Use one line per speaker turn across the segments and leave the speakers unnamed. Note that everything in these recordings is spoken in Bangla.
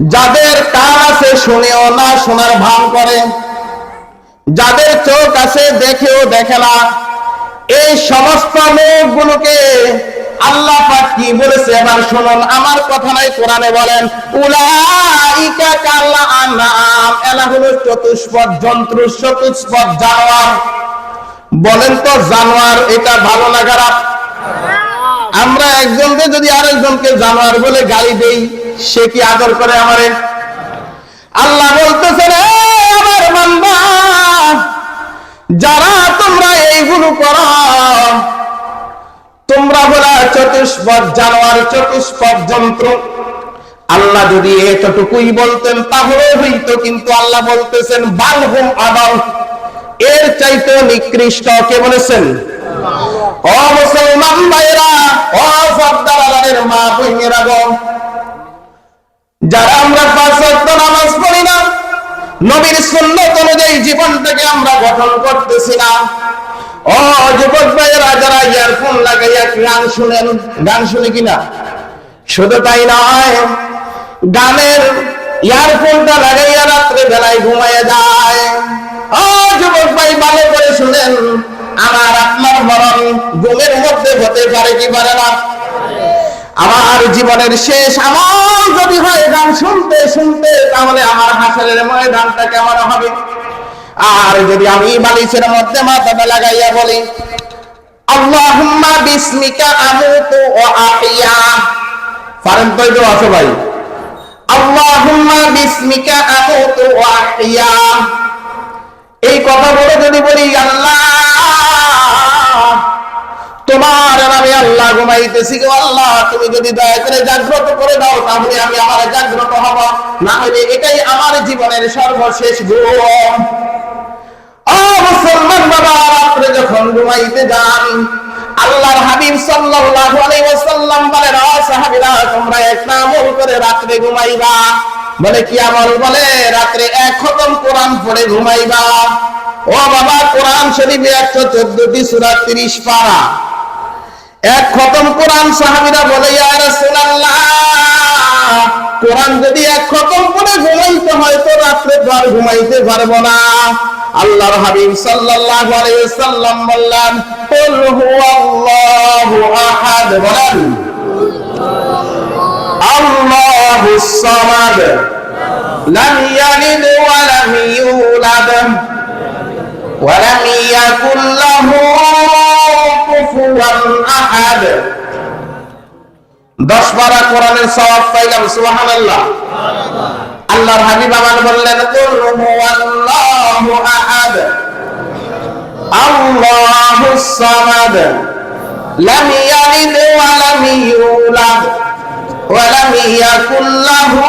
যাদের কান আছে শুনেও না, শোনার ভান করে। যাদের চোখ আছে দেখেও দেখে না। এই সমস্ত লোকগুলোকে আল্লাহ পাক কি বলেছে? এবার শুনুন, আমার কথা নাই কোরআনে বলেন, উলাইকা কাল্লা আনাম এলা হলো চতুষ্পদ জন্তু, চতুষ্পদ জানোয়ার। বলেন তো জানোয়ার, এটা ভালো খারাপ? আমরা একজনকে যদি আরেকজনকে জানোয়ার বলে গালি দেই সে কি আদর করে আমারে? আল্লাহ বলতেছে রে আমার বান্দা যারা তোমরা এইগুলো করো তোমরা বলা চতুষ্পদ জানোয়ার চতুষ্পদ যন্ত্র। আল্লাহ যদি এতটুকুই বলতেন তাহলে হইতো কিন্তু আল্লাহ বলতেছেন বালহুম আদল এর চাইতে নিকৃষ্ট কে বলেছেন? ও মুসলমান ভাইরা ও সর্দারের মা বইনেরা গো যারা আমরা পাঁচ নামাজ পড়ি না, নবীর সুন্নত অনুযায়ী জীবনটাকে আমরা গঠন করতেছি না। ও যুবক ভাইয়েরা, যারা ইয়ারফোন লাগাইয়া গান শুনেন, গান শুনে কিনা শুধু তাই নয়, গানের ইয়ারফোনটা লাগাইয়া রাত্রে বেলায় ঘুমাইয়া যায়। ও যুবক ভাই, ভালো করে শুনেন, আমার আপনার মরণ ঘুমের মধ্যে হতে পারে কি পারে না? আমার জীবনের শেষ আমল যদি হয় গান শুনতে শুনতে, তাহলে আমার হাসরের ময়দানটা কেমন হবে? আর যদি আমি বালিশের মধ্যে মাথাটা লাগাইয়া বলি, আল্লাহুম্মা বিসমিকা আমুতু ওয়া আহইয়া পারেন তো এটা আছে ভাই। আল্লাহুম্মা বিসমিকা আমুতু ওয়া আহইয়া এই কথা বলে যদি বলি, আল্লাহ ঘুমাইতেছি গো আল্লাহ, তুমি যদি দয়া করে জাগ্রত করে দাও, তাহলে আমি আমার জাগ্রত হব। না হলে এটাই আমার জীবনের সর্বশেষ ও মুসলমান বাবা, রাত্রে যখন ঘুমাইতে যান, আল্লাহর হাবিব সাল্লাল্লাহু আলাইহি ওয়াসাল্লাম সাহাবীরা, তোমরা করে ঘুমাইবা। বলে, কি আমল? বলে এক খতম কোরআন পড়ে ঘুমাইবা। ও বাবা, কোরআন শরীফে একশো চোদ্দটি সুরা তিরিশ পারা। এক তখন সাহাবিরা বলে কোরআন যদি এক খতম করে ঘুমাইতে হয়, তো রাত্রে তো ঘুমাইতে পারব না। আল্লাহর হাবিব সাল্লাল্লাহু আলাইহি সাল্লাম বললেন, কুল হুয়াল্লাহু আহাদ। বলেন সামাদ, লাম ইয়ালিদ ওয়া লাম ইউলাদ। ওয়া লাম ইয়াকুল লাহু আহাদ। দশ বারা কোরআনের সওয়াব পাইলাম, সুবহানাল্লাহ। আল্লাহর হাবিব আমার বললেন, কুল হুয়াল্লাহু আহাদ আল্লাহুস সামাদ, লাম ইয়ালিদ ওয়া লাম ইউলাদ, ওয়া লাম ইয়াকুল লাহু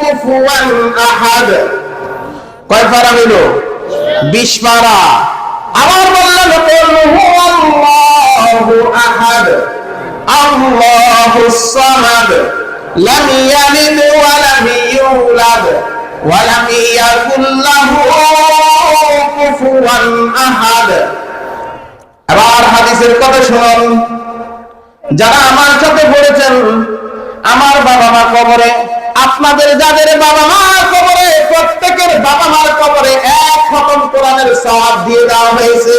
কুফুয়ান আহাদ। কয় পারা হইল? বিশ পারা। আবার আল্লাহুস সামাদ। লাম ইয়ালিদ ওয়া লাম ইউলাদ। ওয়া লাম ইয়াকুল লাহু এবার হাদিসের কথা শুনুন। যারা আমার সাথে পড়েছেন, আমার বাবা মা কবরে, আপনাদের যাদের বাবা মা কবরে, প্রত্যেকের বাবা মার কবরে এক খতম কোরআনের সওয়াব দিয়ে দেওয়া হয়েছে।